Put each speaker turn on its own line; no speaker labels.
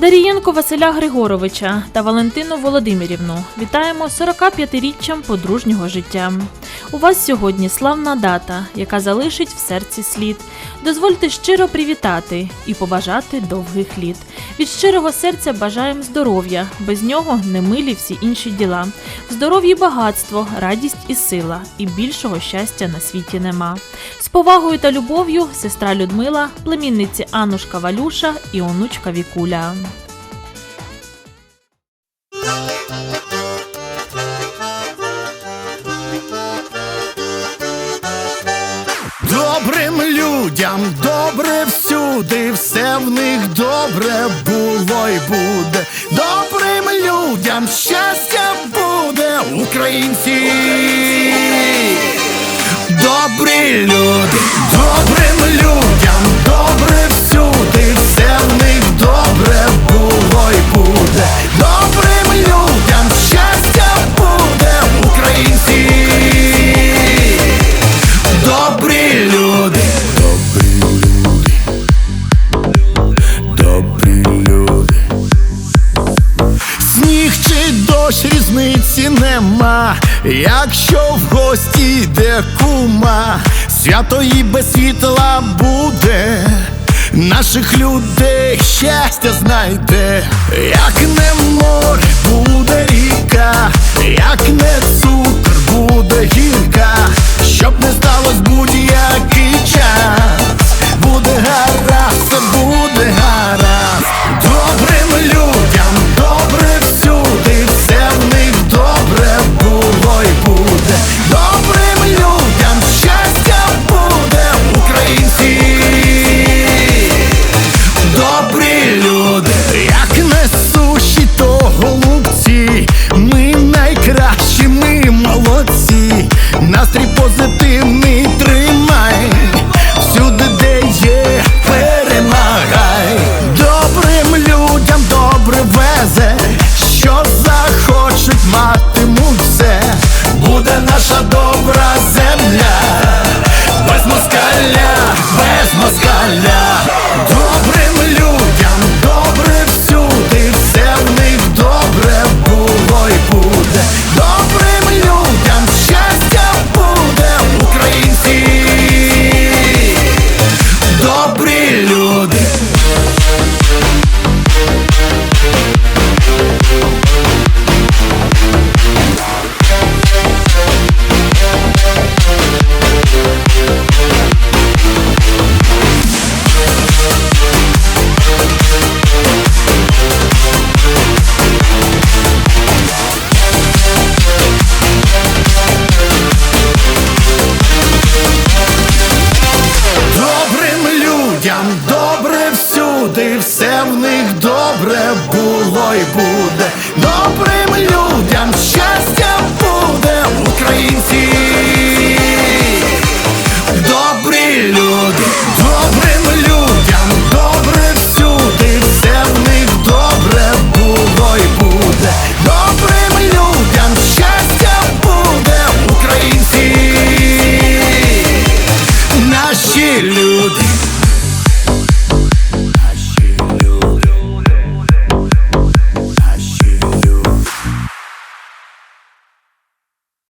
Дарієнко Василя Григоровича та Валентину Володимирівну вітаємо 45-річчям подружнього життя. У вас сьогодні славна дата, яка залишить в серці слід. Дозвольте щиро привітати і побажати довгих літ. Від щирого серця бажаємо здоров'я, без нього немилі всі інші діла. В здоров'ї багатство, радість і сила, і більшого щастя на світі нема. З повагою та любов'ю сестра Людмила, племінниці Анушка Валюша і онучка Вікуля.
Людям добре всюди, все в них добре було й буде. Добрим людям щастя буде, українці. Добрі люди, добрим людям чи різниці нема, якщо в гості йде кума, свято і без світла буде. Наших людей щастя знайде, як не море буде наша добра людям добре всюди, все в них добре було й буде.